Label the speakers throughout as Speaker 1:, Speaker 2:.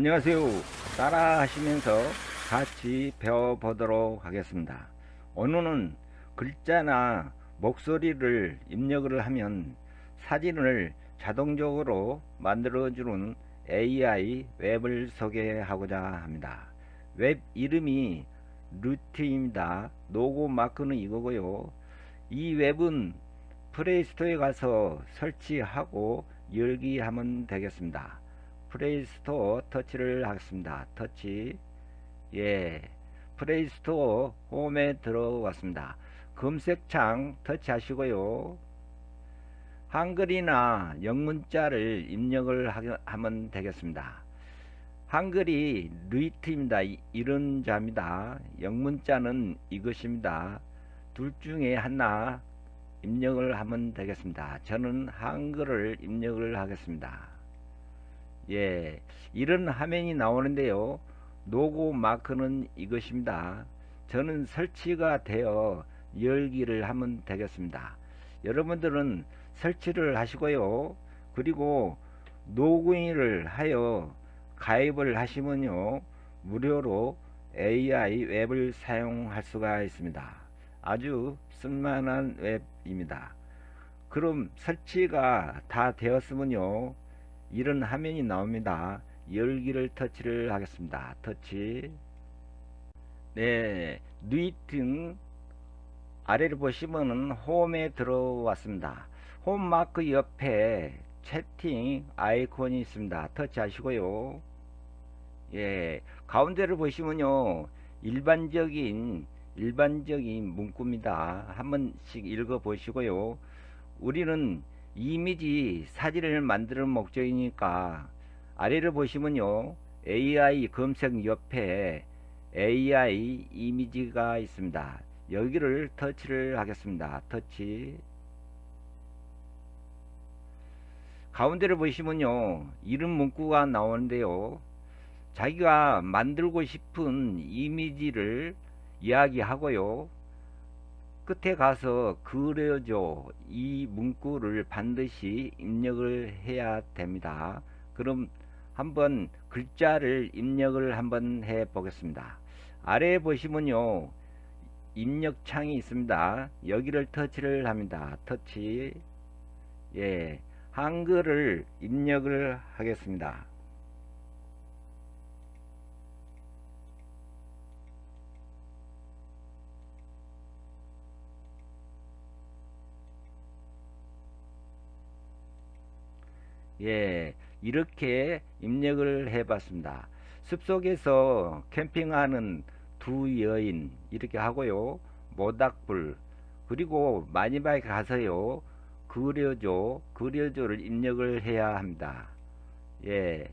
Speaker 1: 안녕하세요. 따라 하시면서 같이 배워보도록 하겠습니다. 오늘은 글자나 목소리를 입력을 하면 사진을 자동적으로 만들어주는 AI 웹을 소개하고자 합니다. 웹 이름이 루트입니다. 로고 마크는 이거고요. 이 웹은 플레이스토어에 가서 설치하고 열기 하면 되겠습니다. 플레이스토어 터치를 하겠습니다. 터치 예 플레이스토어 홈에 들어왔습니다. 검색창 터치하시고요. 한글이나 영문자를 입력을 하면 되겠습니다. 한글이 루이트입니다. 이런 자입니다. 영문자는 이것입니다. 둘 중에 하나 입력을 하면 되겠습니다. 저는 한글을 입력을 하겠습니다. 예, 이런 화면이 나오는데요. 로고 마크는 이것입니다. 저는 설치가 되어 열기를 하면 되겠습니다. 여러분들은 설치를 하시고요. 그리고 로그인을 하여 가입을 하시면요. 무료로 AI 웹을 사용할 수가 있습니다. 아주 쓸만한 웹입니다. 그럼 설치가 다 되었으면요. 이런 화면이 나옵니다. 열기를 터치를 하겠습니다. 터치. 네, 누이팅 아래를 보시면은 홈에 들어왔습니다. 홈 마크 옆에 채팅 아이콘이 있습니다. 터치하시고요. 예, 가운데를 보시면요. 일반적인 일반적인 문구입니다. 한 번씩 읽어 보시고요. 우리는 이미지 사진을 만드는 목적이니까 아래를 보시면요. AI 검색 옆에 AI 이미지가 있습니다. 여기를 터치를 하겠습니다. 터치 가운데를 보시면요. 이름 문구가 나오는데요. 자기가 만들고 싶은 이미지를 이야기하고요. 끝에 가서 그려줘 이 문구를 반드시 입력을 해야 됩니다. 그럼 한번 글자를 입력을 한번 해 보겠습니다. 아래에 보시면요. 입력 창이 있습니다. 여기를 터치를 합니다. 터치 예 한글을 입력을 하겠습니다. 예, 이렇게 입력을 해봤습니다. 숲속에서 캠핑하는 두 여인 이렇게 하고요. 모닥불 그리고 마지막에 가서요. 그려줘 그려줘를 입력을 해야 합니다. 예,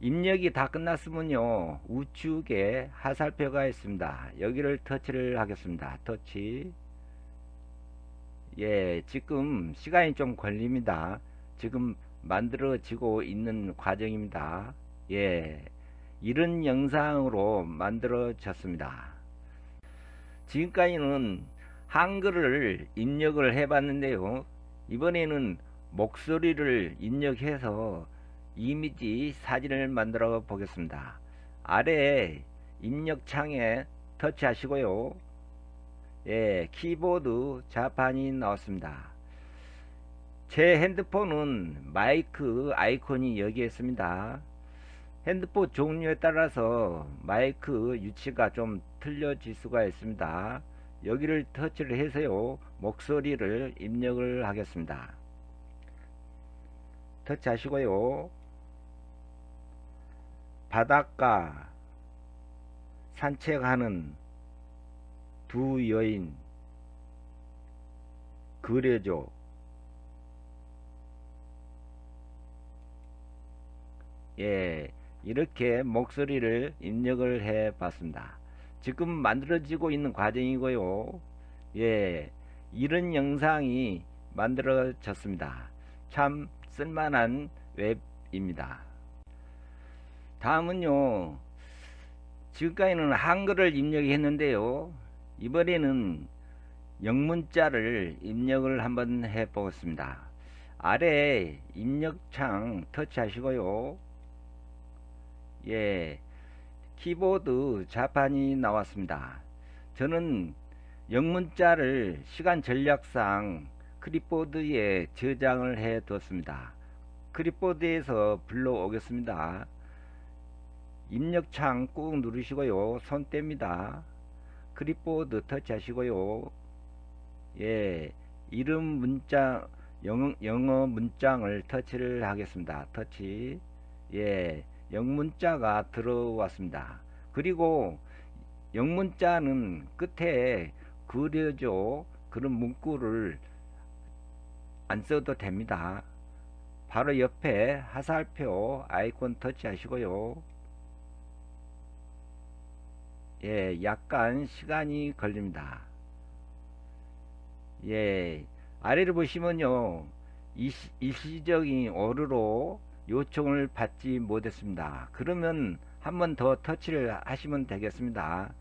Speaker 1: 입력이 다 끝났으면요. 우측에 하살표가 있습니다. 여기를 터치를 하겠습니다. 터치 예, 지금 시간이 좀 걸립니다. 지금 만들어지고 있는 과정입니다. 예, 이런 영상으로 만들어졌습니다. 지금까지는 한글을 입력을 해봤는데요. 이번에는 목소리를 입력해서 이미지 사진을 만들어 보겠습니다. 아래 입력창에 터치하시고요. 예, 키보드 자판이 나왔습니다. 제 핸드폰은 마이크 아이콘이 여기에 있습니다. 핸드폰 종류에 따라서 마이크 위치가 좀 틀려질 수가 있습니다. 여기를 터치를 해서요. 목소리를 입력을 하겠습니다. 터치하시고요. 바닷가 산책하는 두 여인 그려줘 예, 이렇게 목소리를 입력을 해 봤습니다. 지금 만들어지고 있는 과정이고요. 예, 이런 영상이 만들어졌습니다. 참 쓸만한 웹입니다. 다음은요. 지금까지는 한글을 입력했는데요. 이번에는 영문자를 입력을 한번 해 보겠습니다. 아래 입력창 터치하시고요. 예, 키보드 자판이 나왔습니다. 저는 영문자를 시간 전략상 클립보드에 저장을 해 두었습니다. 클립보드에서 불러오겠습니다. 입력창 꾹 누르시고요. 손 뗍니다. 클립보드 터치하시고요. 예, 이름 문자 영어, 영어 문장을 터치를 하겠습니다. 터치. 예, 영문자가 들어왔습니다. 그리고 영문자는 끝에 그려줘 그런 문구를 안 써도 됩니다. 바로 옆에 화살표 아이콘 터치하시고요. 예, 약간 시간이 걸립니다. 예, 아래를 보시면요. 일시, 일시적인 오류로 요청을 받지 못했습니다. 그러면 한 번 더 터치를 하시면 되겠습니다.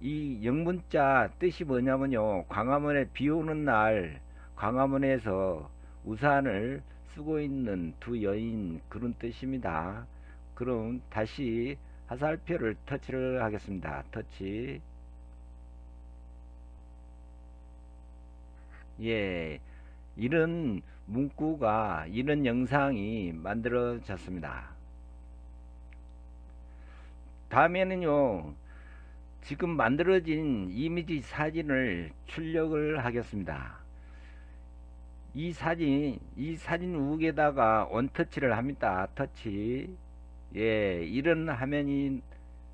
Speaker 1: 이 영문자 뜻이 뭐냐면요. 광화문에 비 오는 날 광화문에서 우산을 쓰고 있는 두 여인 그런 뜻입니다. 그럼 다시 화살표를 터치를 하겠습니다. 터치. 예. 이런 문구가 이런 영상이 만들어졌습니다. 다음에는요. 지금 만들어진 이미지 사진을 출력을 하겠습니다. 이 사진, 이 사진 우에다가 원터치를 합니다. 터치. 예, 이런 화면이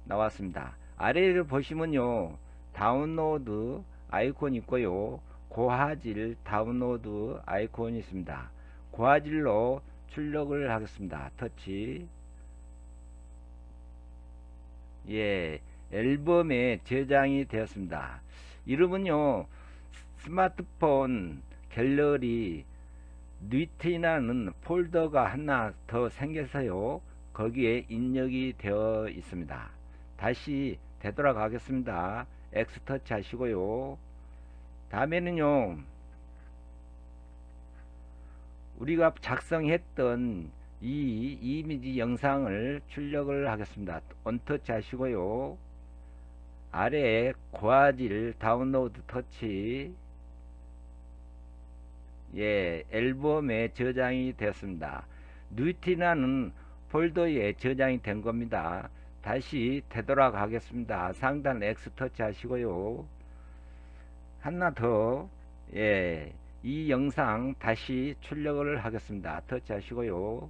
Speaker 1: 나왔습니다. 아래를 보시면요. 다운로드 아이콘 있고요. 고화질 다운로드 아이콘이 있습니다. 고화질로 출력을 하겠습니다. 터치. 예, 앨범에 저장이 되었습니다. 이름은요, 스마트폰 갤러리 뉴트라는 폴더가 하나 더 생겨서요, 거기에 입력이 되어 있습니다. 다시 되돌아가겠습니다. X 터치 하시고요. 다음에는요, 우리가 작성했던 이 이미지 영상을 출력을 하겠습니다. 원터치 하시고요. 아래에 고화질 다운로드 터치 예, 앨범에 저장이 되었습니다. 뉴티나는 폴더에 저장이 된 겁니다. 다시 되돌아가겠습니다. 상단 X 터치 하시고요. 하나 더, 예, 이 영상 다시 출력을 하겠습니다. 터치 하시고요.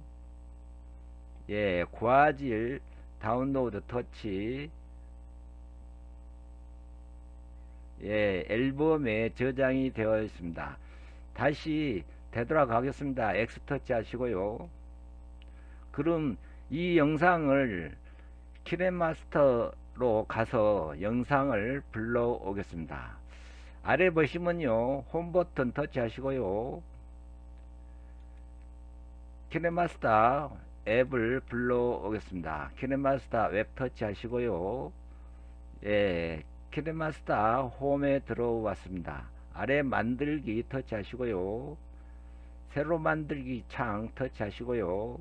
Speaker 1: 예, 고화질 다운로드 터치 예, 앨범에 저장이 되어 있습니다. 다시 되돌아가겠습니다. X 터치 하시고요. 그럼 이 영상을 키넷마스터로 가서 영상을 불러오겠습니다. 아래 보시면요. 홈 버튼 터치 하시고요. 키넷마스터 앱을 불러오겠습니다. 키넷마스터 웹 터치 하시고요. 예, 키넷마스터 홈에 들어왔습니다. 아래 만들기 터치 하시고요. 새로 만들기 창 터치 하시고요.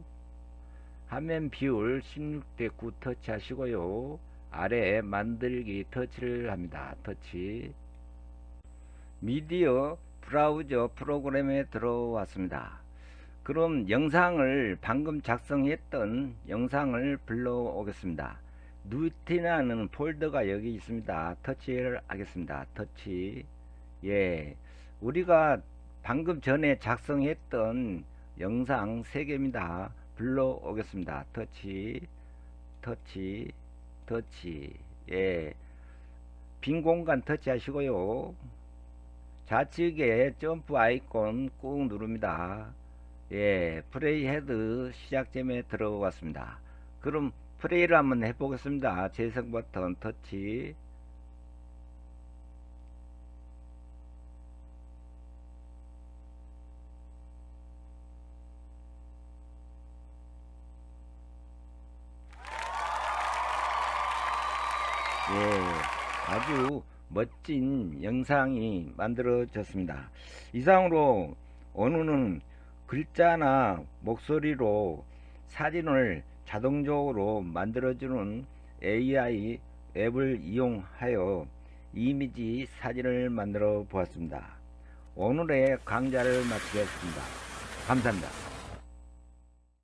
Speaker 1: 화면 비율 16대 9 터치 하시고요. 아래 만들기 터치를 합니다. 터치. 미디어 브라우저 프로그램에 들어왔습니다. 그럼 영상을 방금 작성했던 영상을 불러오겠습니다. 누티나는 폴더가 여기 있습니다. 터치를 하겠습니다. 터치. 예. 우리가 방금 전에 작성했던 영상 3개입니다. 불러오겠습니다. 터치, 터치, 터치. 예. 빈 공간 터치 하시고요. 좌측에 점프 아이콘 꾹 누릅니다. 예, 플레이 헤드 시작점에 들어갔습니다. 그럼 플레이를 한번 해보겠습니다. 재생 버튼 터치. 멋진 영상이 만들어졌습니다. 이상으로 오늘은 글자나 목소리로 사진을 자동적으로 만들어주는 AI 앱을 이용하여 이미지 사진을 만들어 보았습니다. 오늘의 강좌를 마치겠습니다. 감사합니다.